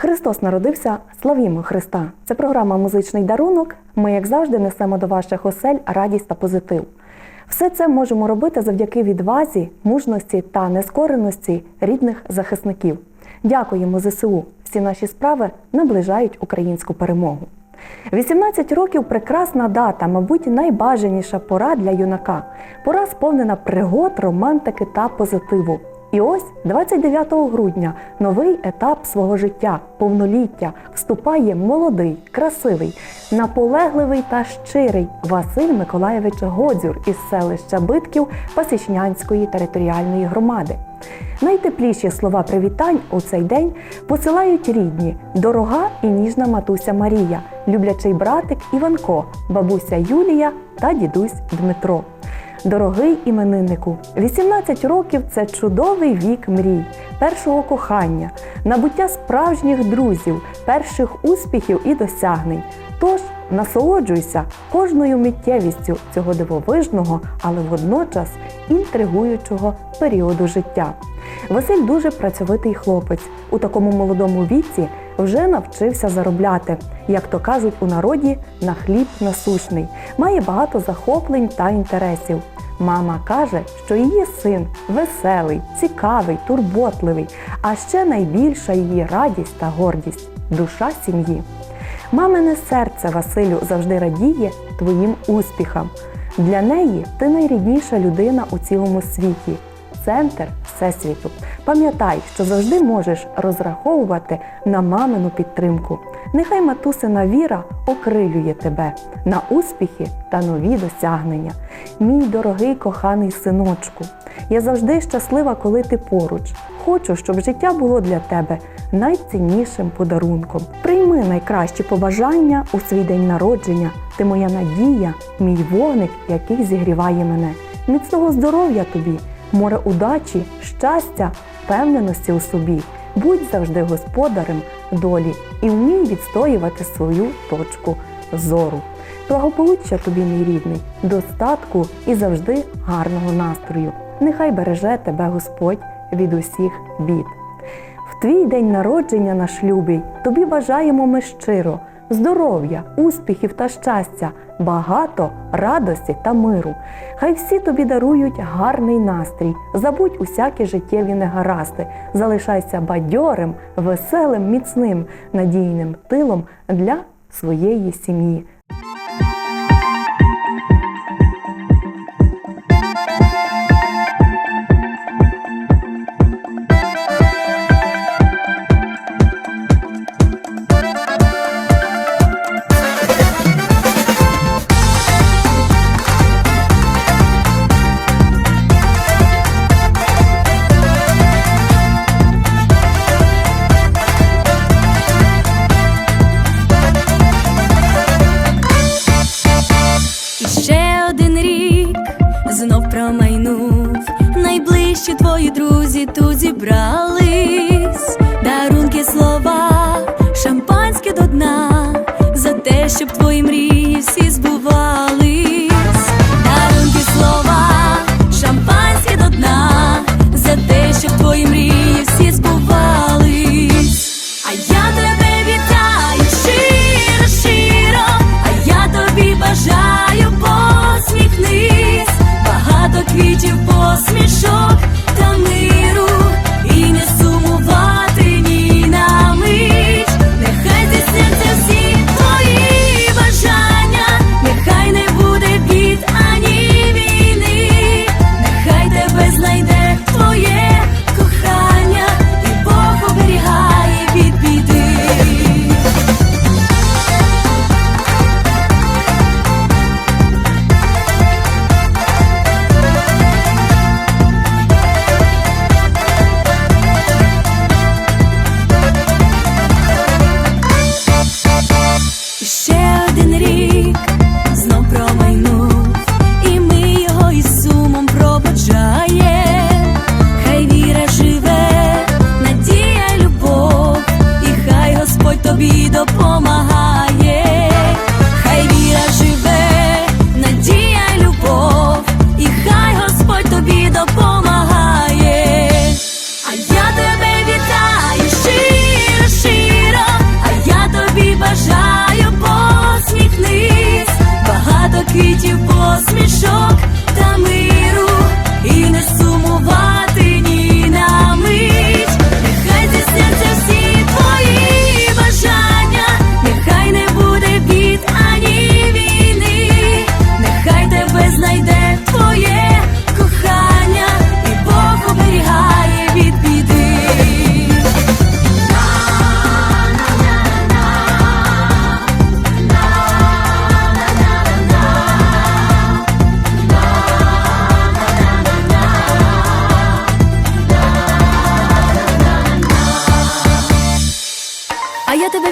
Христос народився, славімо Христа. Це програма Музичний дарунок. Ми, як завжди, несемо до ваших осель радість та позитив. Все це можемо робити завдяки відвазі, мужності та нескореності рідних захисників. Дякуємо ЗСУ. Всі наші справи наближають українську перемогу. 18 років прекрасна дата, мабуть, найбажаніша пора для юнака. Пора сповнена пригод, романтики та позитиву. І ось 29 грудня новий етап свого життя, повноліття, вступає молодий, красивий, наполегливий та щирий Василь Миколаєвич Годзюр із селища Битків Пасічнянської територіальної громади. Найтепліші слова привітань у цей день посилають рідні, дорога і ніжна матуся Марія, люблячий братик Іванко, бабуся Юлія та дідусь Дмитро. Дорогий імениннику, 18 років це чудовий вік мрій, першого кохання, набуття справжніх друзів, перших успіхів і досягнень. Тож насолоджуйся кожною миттєвістю цього дивовижного, але водночас інтригуючого періоду життя. Василь дуже працьовитий хлопець. У такому молодому віці вже навчився заробляти, як то кажуть у народі, на хліб насущний, має багато захоплень та інтересів. Мама каже, що її син веселий, цікавий, турботливий, а ще найбільша її радість та гордість душа сім'ї. Мамине серце Василю завжди радіє твоїм успіхам. Для неї ти найрідніша людина у цілому світі, центр всесвіту. Пам'ятай, що завжди можеш розраховувати на мамину підтримку. Нехай матусина віра окрилює тебе на успіхи та нові досягнення. Мій дорогий коханий синочку, я завжди щаслива, коли ти поруч. Хочу, щоб життя було для тебе найціннішим подарунком. Прийми найкращі побажання у свій день народження. Ти моя надія, мій вогник, який зігріває мене. Міцного здоров'я тобі, море удачі, щастя, впевненості у собі. Будь завжди господарем долі і вмій відстоювати свою точку зору. Благополуччя тобі, мій рідний, достатку і завжди гарного настрою. Нехай береже тебе Господь від усіх бід. В твій день народження наш любий, тобі бажаємо ми щиро здоров'я, успіхів та щастя, багато радості та миру. Хай всі тобі дарують гарний настрій, забудь усякі життєві негаразди, залишайся бадьорим, веселим, міцним, надійним тилом для своєї сім'ї. Зібрались. Дарунки слова, шампанське до дна, за те, щоб твої мрії всі збувались.